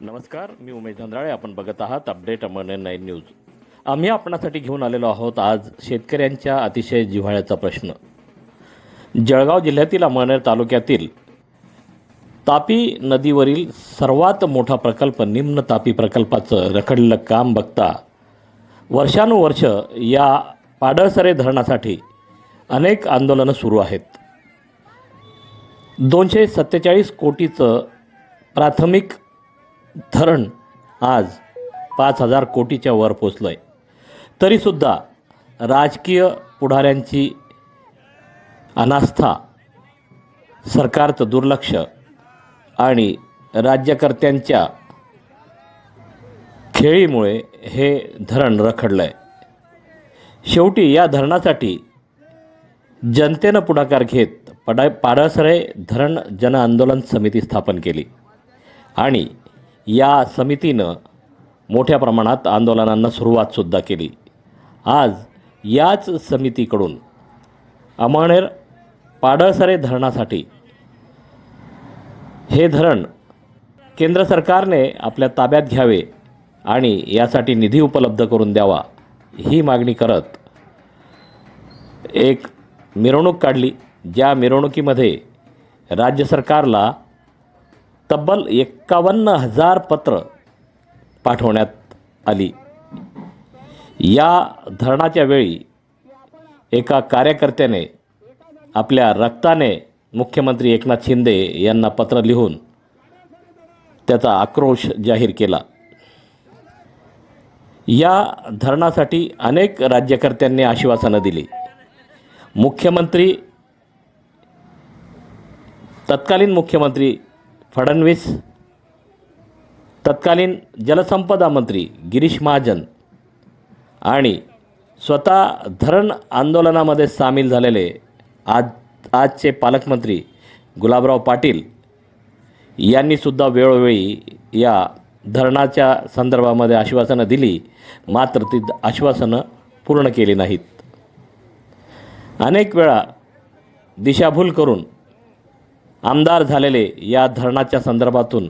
नमस्कार मी उमेश धंद्राळे आपण बघत आहात अपडेट अमरने नाईन न्यूज. आम्ही आपणासाठी घेऊन आलेलो आहोत आज शेतकऱ्यांच्या अतिशय जिव्हाळ्याचा प्रश्न. जळगाव जिल्ह्यातील अमळनेर तालुक्यातील तापी नदीवरील सर्वात मोठा प्रकल्प निम्न तापी प्रकल्पाचं रखडलेलं काम बघता वर्षानुवर्ष या पाडळसरे धरणासाठी अनेक आंदोलनं सुरू आहेत. दोनशे सत्तेचाळीस कोटीचं प्राथमिक धरण आज पाच हजार कोटीच्या वर पोचलं आहे तरीसुद्धा राजकीय पुढाऱ्यांची अनास्था सरकारचं दुर्लक्ष आणि राज्यकर्त्यांच्या खेळीमुळे हे धरण रखडलं आहे शेवटी या धरणासाठी जनतेनं पुढाकार घेत पडा पाडसरे धरण जनआंदोलन समिती स्थापन केली. आणि या समितीनं मोठ्या प्रमाणात आंदोलनांना सुरुवातसुद्धा केली. आज याच समितीकडून अमळनेर पाडळसरे धरणासाठी हे धरण केंद्र सरकारने आपल्या ताब्यात घ्यावे आणि यासाठी निधी उपलब्ध करून द्यावा ही मागणी करत एक मिरवणूक काढली. ज्या मिरवणुकीमध्ये राज्य सरकारला तब्बल एक्कावन्न हजार पत्र पाठवण्यात आली. या धरणाच्या वेळी एका कार्यकर्त्याने आपल्या रक्ताने मुख्यमंत्री एकनाथ शिंदे यांना पत्र लिहून त्याचा आक्रोश जाहीर केला. या धरणासाठी अनेक राज्यकर्त्यांनी आश्वासनं दिली. मुख्यमंत्री तत्कालीन मुख्यमंत्री फडणवीस तत्कालीन जलसंपदा मंत्री गिरीश महाजन आणि स्वतः धरण आंदोलनामध्ये सामील झालेले आज आजचे पालकमंत्री गुलाबराव पाटील यांनीसुद्धा वेळोवेळी या धरणाच्या संदर्भामध्ये आश्वासनं दिली मात्र ती आश्वासनं पूर्ण केली नाहीत. अनेक वेळा दिशाभूल करून आमदार झालेले या धरणाच्या संदर्भातून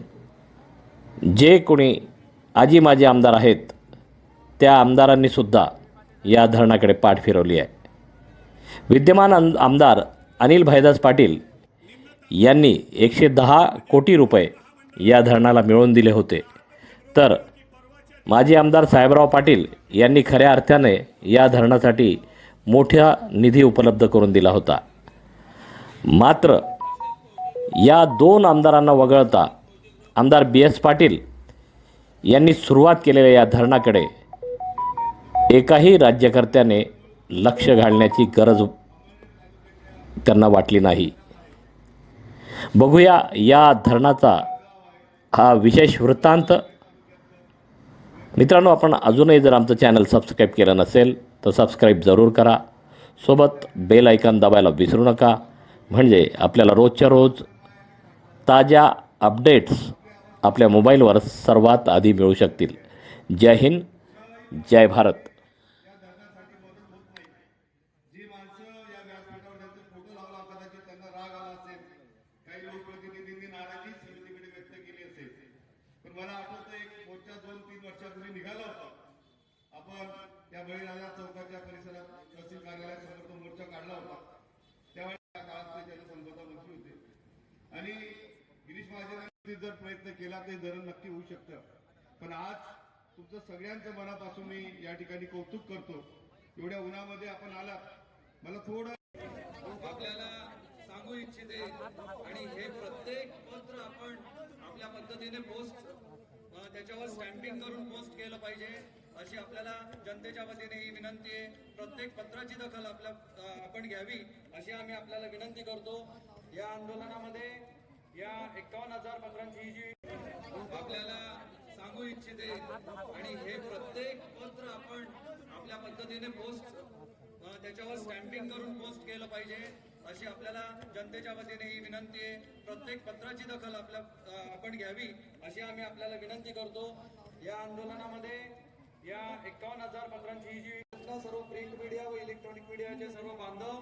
जे कोणी आजी माजी आमदार आहेत त्या आमदारांनीसुद्धा या धरणाकडे पाठ फिरवली आहे. विद्यमान आम आमदार अनिल भाईदास पाटील यांनी एकशे दहा कोटी रुपये या धरणाला मिळवून दिले होते. तर माजी आमदार साहेबराव पाटील यांनी खऱ्या अर्थाने या धरणासाठी मोठ्या निधी उपलब्ध करून दिला होता. मात्र या दोन आमदारांना वगळता आमदार बी एस पाटील यांनी सुरुवात केलेल्या या धरणाकडे एकाही राज्यकर्त्याने लक्ष घालण्याची गरज त्यांना वाटली नाही. बघूया या धरणाचा हा विशेष वृत्तांत. मित्रांनो आपण अजूनही जर आमचं चॅनल सबस्क्राईब केलं नसेल तर सबस्क्राईब जरूर करा. सोबत बेल ऐकन दाबायला विसरू नका. म्हणजे आपल्याला रोजच्या रोज ताज्या अपडेट्स आपल्या मोबाईलवर सर्वात आधी मिळू शकतील. जय हिंद जय भारत जी माणसं या व्यासपीठावर त्यांचे फोटो लावला कदाचित त्यांना राग आला असेल काही लोकप्रतिनिधींनी नाराजी समितीकडे व्यक्त केली असेल पण मला आठवतं एक मोर्चा दोन तीन वर्षापूर्वी निघाला होता आपण त्या बळीराजा चौकाच्या परिसरात तहसील कार्यालयासमोर तो मोर्चा काढला होता त्यावेळेस त्या काळात ते जलसंपदा मंत्री होते आणि गिरीश महाजनांनी जर प्रयत्न केला तर धरण नक्की होऊ शकतं. पण आज तुमचं सगळ्यांचं मनापासून मी या ठिकाणी कौतुक करतो. एवढ्या उन्हामध्ये आपण आलात. मला थोडं आपल्याला सांगू इच्छिते आणि हे प्रत्येक पत्र आपण आपल्या पद्धतीने पोस्ट त्याच्यावर स्टॅम्पिंग करून पोस्ट केलं पाहिजे. अशी आपल्याला जनतेच्या वतीने ही विनंती आहे. प्रत्येक पत्राची दखल आपल्या आपण घ्यावी अशी आम्ही आपल्याला विनंती करतो. या आंदोलनामध्ये या एकावन्न हजार पत्रांची ही जी आपल्याला सांगू इच्छिते आणि हे प्रत्येक पत्र आपण आपल्या पद्धतीने पोस्ट त्याच्यावर स्टॅम्पिंग करून पोस्ट केलं पाहिजे. अशी आपल्याला जनतेच्या वतीने ही विनंती आहे. प्रत्येक पत्राची दखल आपल्या आपण घ्यावी अशी आम्ही आपल्याला विनंती करतो. या आंदोलनामध्ये या एकावन्न हजार पत्रांची ही जी सर्व प्रिंट मीडिया व इलेक्ट्रॉनिक मीडियाचे सर्व बांधव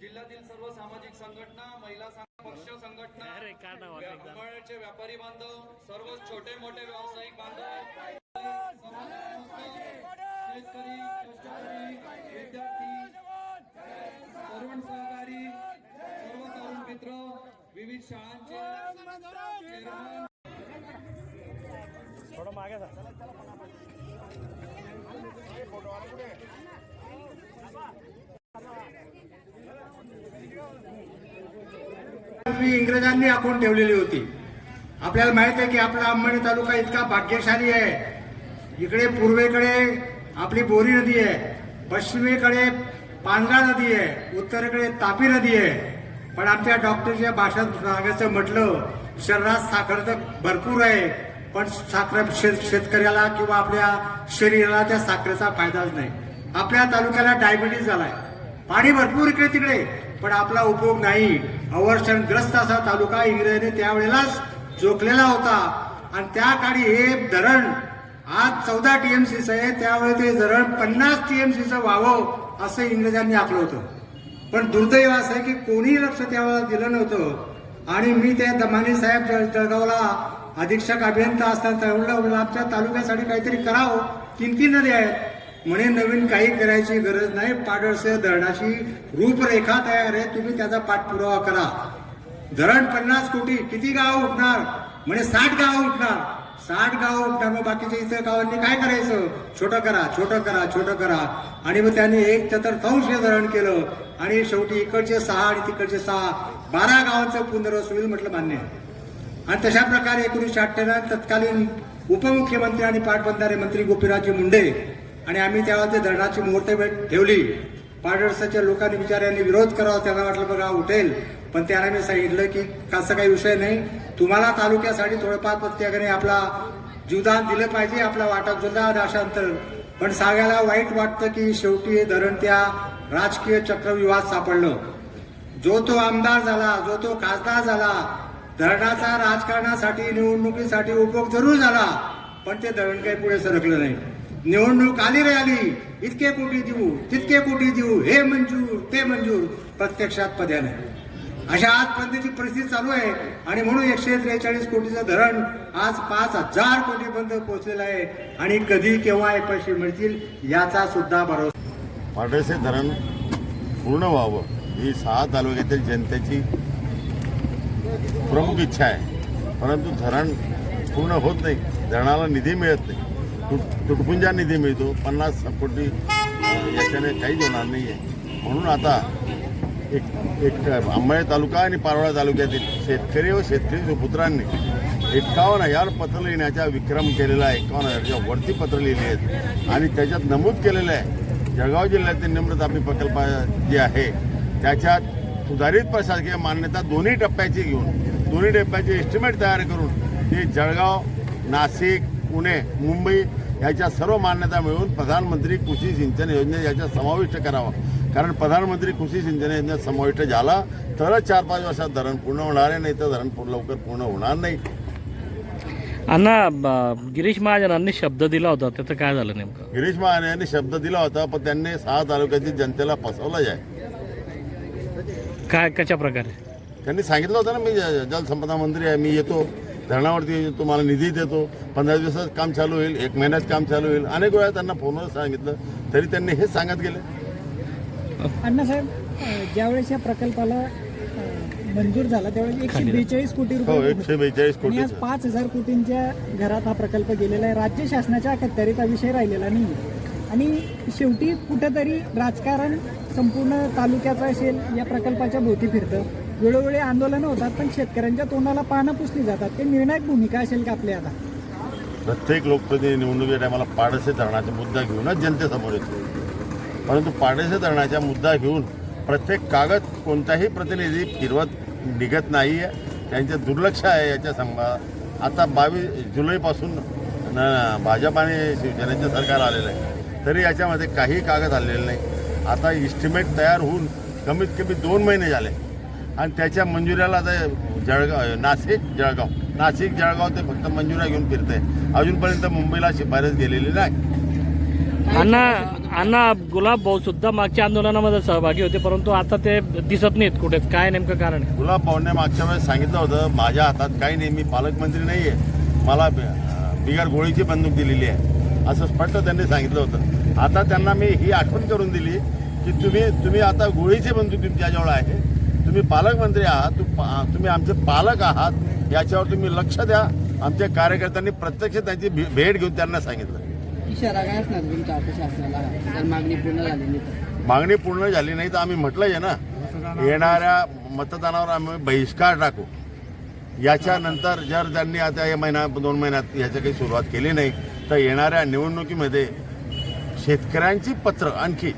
जिल्ह्यातील सर्व सामाजिक संघटना महिला पक्ष संघटना अंबळनेरचे व्यापारी बांधव सर्व छोटे मोठे व्यावसायिक बांधव शेतकरी कष्टकरी विद्यार्थी तरुण सहकारी सर्व तरुण मित्र विविध शाळांचे चेअरमन पूर्वी इंग्रजांनी आखून ठेवलेली होती. आपल्याला माहीत आहे की आपला अंबणी तालुका इतका भाग्यशाली आहे. इकडे पूर्वेकडे आपली बोरी नदी आहे. पश्चिमेकडे पांढरा नदी आहे. उत्तरेकडे तापी नदी आहे. पण आमच्या डॉक्टरच्या भाषेत सांगायचं म्हटलं शरीरात साखर तर भरपूर आहे पण साखर शेत शेतकऱ्याला किंवा आपल्या शरीराला त्या साखरेचा फायदाच नाही. आपल्या तालुक्याला डायबिटीज झालाय. पाणी भरपूर इकडे तिकडे पण आपला उपयोग नाही. अवर्षणग्रस्त असा तालुका इंग्रजांनी त्यावेळेलाच जोखलेला होता. आणि त्या काळी हे धरण आज चौदा टीएमसीचं आहे त्यावेळी ते धरण पन्नास टीएमसीचं व्हावं असं इंग्रजांनी आखलं होतं. पण दुर्दैव असं आहे की कोणीही लक्ष त्यावेळेला दिलं नव्हतं. आणि मी त्या दमानी साहेब जळगावला अधीक्षक अभियंता असताना त्यावेळेला आमच्या तालुक्यासाठी काहीतरी करावं. किंमती नदी आहेत. म्हणे नवीन काही करायची गरज नाही. पाडळसे धरणाची रूपरेखा तयार आहे. तुम्ही त्याचा पाठपुरावा करा. धरण पन्नास कोटी. किती गाव उठणार? म्हणे साठ गाव उठणार. साठ गाव उठणार. मग बाकीच्या इतर गावांनी काय करायचं? छोटं करा छोटं करा छोटं करा. आणि मग त्यांनी एक चतुर्थांश धरण केलं. आणि शेवटी इकडचे सहा आणि तिकडचे सहा. बारा गावांचं पुनर्वस होईल म्हटलं मान्य आणि तशा प्रकारे एकोणीसशे अठ्ठ्याण्णव तत्कालीन उपमुख्यमंत्री आणि पाटबंधारे मंत्री गोपीरावजी मुंडे आणि आम्ही तेव्हा ते धरणाची मुहूर्तमेढ ठेवली. पाडळसाच्या लोकांनी विचारांनी विरोध करावा त्यांना वाटलं बघा उठेल. पण त्याला मी सांगितलं की असं काही विषय नाही. तुम्हाला तालुक्यासाठी थोडंफार प्रत्येकाने आपला जीवदान दिलं पाहिजे आपला वाटा सुद्धा राशांतर पण सांगायला वाईट वाटतं की शेवटी हे धरण त्या राजकीय चक्रविवाद सापडलं. जो तो आमदार झाला जो तो खासदार झाला धरणाचा राजकारणासाठी निवडणुकीसाठी उपयोग जरूर झाला पण ते धरण काही पुढे सरकलं नाही. निवडणूक आली रे आली. इतके कोटी देऊ तितके कोटी देऊ हे मंजूर ते मंजूर प्रत्यक्षात पद्या नाही. अशा आजपर्यंतची परिस्थिती चालू आहे. आणि म्हणून एकशे त्रेचाळीस कोटीचं धरण आज पाच हजार कोटीपर्यंत पोहोचलेलं आहे. आणि कधी केव्हा हे पैसे मिळतील याचा सुद्धा भरोसा. पाडळसे धरण पूर्ण व्हावं ही सहा तालुक्यातील जनतेची प्रमुख इच्छा आहे. परंतु धरण पूर्ण होत नाही. धरणाला निधी मिळत नाही. तुट तुटपुंजा निधी मिळतो. पन्नास कोटी याच्याने काहीच होणार नाही आहे म्हणून आता एक एक अंबाळे तालुका आणि पारोळा तालुक्यातील शेतकरी व शेतकरी सुपुत्रांनी एकावन्न हजार पत्र लिहिण्याचा विक्रम केलेला आहे. एकावन्न हजारच्या वरती पत्र लिहिली आहेत. आणि त्याच्यात नमूद केलेलं आहे. जळगाव जिल्ह्यातील निम्रतापी प्रकल्प जे आहे त्याच्यात सुधारित प्रशासकीय मान्यता दोन्ही टप्प्याची घेऊन दोन्ही टप्प्याचे एस्टिमेट तयार करून ते जळगाव नाशिक पुणे मुंबई याच्या सर्व मान्यता मिळवून प्रधानमंत्री कृषी सिंचन योजनेत याच्यात समाविष्ट करावा. कारण प्रधानमंत्री कृषी सिंचन योजनेत समाविष्ट झाला तरच चार पाच वर्षात धरण पूर्ण होणार आहे नाही तर धरण पूर्ण लवकर पूर्ण होणार नाही. अण्णा गिरीश महाजनांनी शब्द दिला होता त्याचं काय झालं नेमकं? गिरीश महाजन यांनी शब्द दिला होता पण त्यांनी सहा तालुक्यातील जनतेला फसवलं आहे. काय कशा प्रकारे? त्यांनी सांगितलं होतं ना मी जलसंपदा मंत्री आहे मी येतो. धरणावरती तुम्हाला निधी देतो. पंधरा दिवसात काम चालू होईल एक महिन्यात काम चालू होईल. अनेक वेळा त्यांना फोनवर सांगितलं तरी त्यांनी हेच सांगत गेले. अण्णासाहेब ज्यावेळेस या प्रकल्पाला मंजूर झाला त्यावेळेस एकशे बेचाळीस कोटी हो रुपये एकशे बेचाळीस आणि आज कोटी पाच हजार कोटींच्या घरात हा प्रकल्प गेलेला आहे. राज्य शासनाच्या अखत्यारीत हा विषय राहिलेला नाही आणि शेवटी कुठंतरी राजकारण संपूर्ण तालुक्याचं असेल या प्रकल्पाच्या भोवती फिरतं. वेळोवेळी आंदोलनं होतात पण शेतकऱ्यांच्या तोंडाला पानं पुसली जातात. ते निर्णायक भूमिका असेल का आपल्या आता? प्रत्येक लोकप्रतिनिधी निवडणुकीच्या टायमाला पाडसे धरणाचा मुद्दा घेऊनच जनतेसमोर येतो. परंतु पाडसे धरणाचा मुद्दा घेऊन प्रत्येक कागद कोणताही प्रतिनिधी फिरवत निघत नाही आहे त्यांचं दुर्लक्ष आहे याच्या संबा आता बावीस जुलैपासून भाजप आणि शिवसेनेचं सरकार आलेलं आहे. तरी याच्यामध्ये काही कागद आलेले नाही. आता इस्टिमेट तयार होऊन कमीत कमी दोन महिने झाले. आणि त्याच्या मंजुऱ्याला आता जळगाव नाशिक जळगाव. नाशिक जळगाव ते फक्त मंजुऱ्या घेऊन फिरते अजूनपर्यंत मुंबईला शिफारस गेलेली नाही. अण्णा अण्णा गुलाब भाऊ सुद्धा मागच्या आंदोलनामध्ये सहभागी होते परंतु आता ते दिसत नाहीत कुठे. काय नेमकं कारण आहे? गुलाब भाऊने मागच्या वेळेस सांगितलं होतं माझ्या हातात काही नाही मी पालकमंत्री नाही आहे मला बिगर गोळीची बंदूक दिलेली आहे. असं स्पष्ट त्यांनी सांगितलं होतं. आता त्यांना मी ही आठवण करून दिली की तुम्ही तुम्ही आता गोळीची बंदूक तुमच्याजवळ आहे. तुम्ही पालकमंत्री आहात तुम्ही आमचे पालक आहात याच्यावर तुम्ही लक्ष द्या. आमच्या कार्यकर्त्यांनी प्रत्यक्ष त्यांची भे- भेट घेऊन त्यांना सांगितलं. इशारा काय असणार तुमच्या आता शासनाला? जर मागणी पूर्ण झाली नाही तर. मागणी पूर्ण झाली नाही तर आम्ही म्हटलंय आहे ना येणाऱ्या मतदानावर आम्ही बहिष्कार टाकू. याच्यानंतर जर त्यांनी आता या महिना दोन महिन्यात याची काही सुरुवात केली नाही तर येणाऱ्या निवडणुकीमध्ये शेतकऱ्यांची पत्र आणखी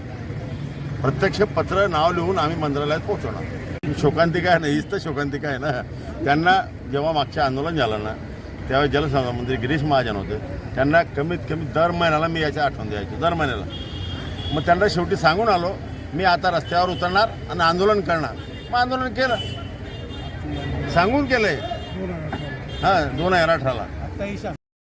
प्रत्यक्ष पत्र नाव लिहून आम्ही मंत्रालयात पोहोचवणार. शोकांतिका आहे ना हीच तर शोकांतिका आहे ना. त्यांना जेव्हा मागच्या आंदोलन झालं ना त्यावेळेस जलसंधारण मंत्री गिरीश महाजन होते. त्यांना कमीत कमी दर महिन्याला मी याची आठवण द्यायची दर महिन्याला. मग त्यांना शेवटी सांगून आलो मी आता रस्त्यावर उतरणार आणि आंदोलन करणार. मग आंदोलन केलं. सांगून केलंय. हां दोन हजार अठराला.